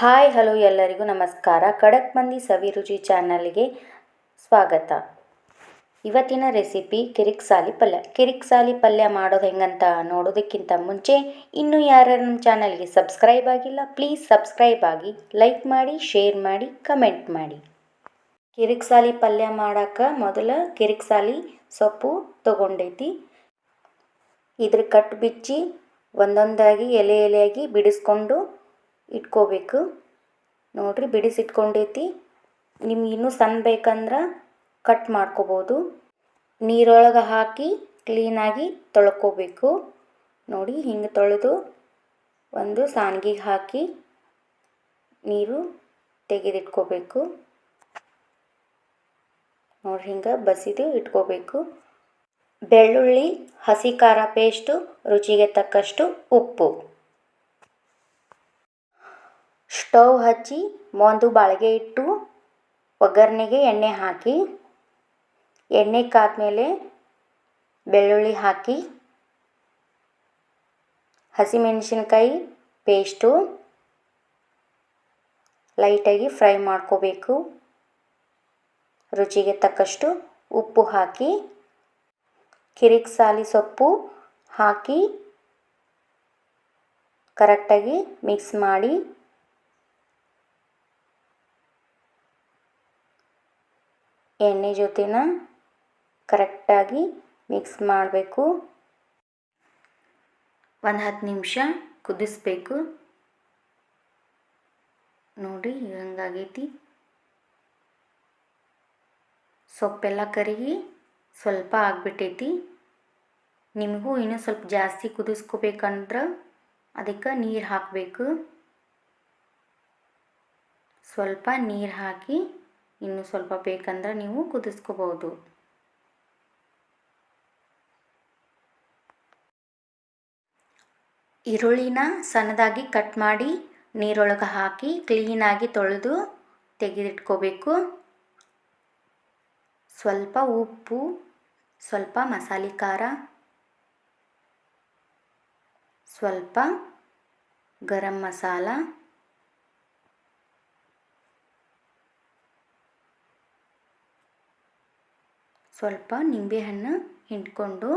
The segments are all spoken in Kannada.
ಹಾಯ್, ಹಲೋ ಎಲ್ಲರಿಗೂ ನಮಸ್ಕಾರ. ಖಡಕ್ ಮಂದಿ ಸವಿರುಚಿ ಚಾನಲ್ಗೆ ಸ್ವಾಗತ. ಇವತ್ತಿನ ರೆಸಿಪಿ ಕಿರಿಕ್ ಸಾಲಿ ಪಲ್ಯ. ಕಿರಿಕ್ ಸಾಲಿ ಪಲ್ಯ ಮಾಡೋದು ಹೆಂಗಂತ ನೋಡೋದಕ್ಕಿಂತ ಮುಂಚೆ ಇನ್ನೂ ಯಾರು ನಮ್ಮ ಚಾನಲ್ಗೆ ಸಬ್ಸ್ಕ್ರೈಬ್ ಆಗಿಲ್ಲ, ಪ್ಲೀಸ್ ಸಬ್ಸ್ಕ್ರೈಬ್ ಆಗಿ ಲೈಕ್ ಮಾಡಿ, ಶೇರ್ ಮಾಡಿ, ಕಮೆಂಟ್ ಮಾಡಿ. ಕಿರಿಕ್ ಸಾಲಿ ಪಲ್ಯ ಮಾಡೋಕೆ ಮೊದಲು ಕಿರಿಕ್ಸಾಲಿ ಸೊಪ್ಪು ತೊಗೊಂಡೈತಿ. ಇದ್ರ ಕಟ್ ಬಿಚ್ಚಿ ಒಂದೊಂದಾಗಿ ಎಲೆ ಎಲೆಯಾಗಿ ಬಿಡಿಸ್ಕೊಂಡು ಇಟ್ಕೋಬೇಕು. ನೋಡಿರಿ ಬಿಡಿಸಿಟ್ಕೊಂಡೈತಿ ನಿಮ್ಗೆ ಇನ್ನೂ ಸಣ್ಣ ಬೇಕಂದ್ರೆ ಕಟ್ ಮಾಡ್ಕೋಬೋದು. ನೀರೊಳಗೆ ಹಾಕಿ ಕ್ಲೀನಾಗಿ ತೊಳ್ಕೋಬೇಕು. ನೋಡಿ ಹಿಂಗೆ ತೊಳೆದು ಒಂದು ಸಾನ್ಗಿಗೆ ಹಾಕಿ ನೀರು ತೆಗೆದಿಟ್ಕೋಬೇಕು. ನೋಡಿ ಹಿಂಗೆ ಬಸಿದು ಇಟ್ಕೋಬೇಕು. ಬೆಳ್ಳುಳ್ಳಿ, ಹಸಿ ಖಾರ ಪೇಸ್ಟು, ರುಚಿಗೆ ತಕ್ಕಷ್ಟು ಉಪ್ಪು. ಸ್ಟವ್ ಹಚ್ಚಿ ಒಂದು ಬಾಳಿಗೆ ಇಟ್ಟು ಒಗ್ಗರಣೆಗೆ ಎಣ್ಣೆ ಹಾಕಿ, ಎಣ್ಣೆ ಕಾದ್ಮೇಲೆ ಬೆಳ್ಳುಳ್ಳಿ ಹಾಕಿ, ಹಸಿಮೆಣಸಿನ್ಕಾಯಿ ಪೇಸ್ಟು ಲೈಟಾಗಿ ಫ್ರೈ ಮಾಡ್ಕೋಬೇಕು. ರುಚಿಗೆ ತಕ್ಕಷ್ಟು ಉಪ್ಪು ಹಾಕಿ ಕಿರಿಕ್ಸಾಲಿ ಸೊಪ್ಪು ಹಾಕಿ, ಕರೆಕ್ಟಾಗಿ ಮಿಕ್ಸ್ ಮಾಡಿ ಎಣ್ಣೆ ಜೊತೆನ ಕರೆಕ್ಟಾಗಿ ಮಿಕ್ಸ್ ಮಾಡಬೇಕು. ಒಂದು ಹತ್ತು ನಿಮಿಷ ಕುದಿಸ್ಬೇಕು. ನೋಡಿ ಹಂಗಾಗೈತಿ. ಸೊಪ್ಪೆಲ್ಲ ಕರಿಗಿ ಸ್ವಲ್ಪ ಆಗಿಬಿಟ್ಟೈತಿ. ನಿಮಗೂ ಇನ್ನೂ ಸ್ವಲ್ಪ ಜಾಸ್ತಿ ಕುದಿಸ್ಕೋಬೇಕಂದ್ರೆ ಅದಕ್ಕೆ ನೀರು ಹಾಕಬೇಕು. ಸ್ವಲ್ಪ ನೀರು ಹಾಕಿ ಇನ್ನೂ ಸ್ವಲ್ಪ ಬೇಕಂದ್ರೆ ನೀವು ಕುದಿಸ್ಕೋಬೋದು. ಈರುಳ್ಳಿನ ಸಣ್ಣದಾಗಿ ಕಟ್ ಮಾಡಿ ನೀರೊಳಗೆ ಹಾಕಿ ಕ್ಲೀನಾಗಿ ತೊಳೆದು ತೆಗೆದಿಟ್ಕೋಬೇಕು. ಸ್ವಲ್ಪ ಉಪ್ಪು, ಸ್ವಲ್ಪ ಮಸಾಲೆ ಖಾರ, ಸ್ವಲ್ಪ ಗರಂ ಮಸಾಲ ಸ್ವಲ್ಪ ನಿಂಬೆಹಣ್ಣು ಹಿಂಡ್ಕೊಂಡು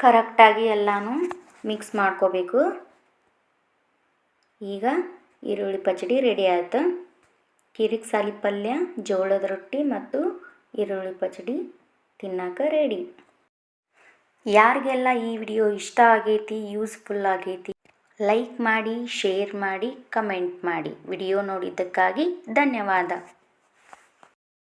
ಕರೆಕ್ಟಾಗಿ ಎಲ್ಲನೂ ಮಿಕ್ಸ್ ಮಾಡ್ಕೋಬೇಕು. ಈಗ ಈರುಳ್ಳಿ ಪಚಡಿ ರೆಡಿ ಆಯ್ತು. ಕಿರಿಕ್ ಸಾಲಿ ಪಲ್ಯ, ಜೋಳದ ರೊಟ್ಟಿ ಮತ್ತು ಈರುಳ್ಳಿ ಪಚಡಿ ತಿನ್ನೋಕೆ ರೆಡಿ ಯಾರಿಗೆಲ್ಲ ಈ ವಿಡಿಯೋ ಇಷ್ಟ ಆಗೈತಿ ಯೂಸ್ಫುಲ್ ಆಗೈತಿ ಲೈಕ್ ಮಾಡಿ ಶೇರ್ ಮಾಡಿ ಕಮೆಂಟ್ ಮಾಡಿ. ವಿಡಿಯೋ ನೋಡಿದ್ದಕ್ಕಾಗಿ ಧನ್ಯವಾದ.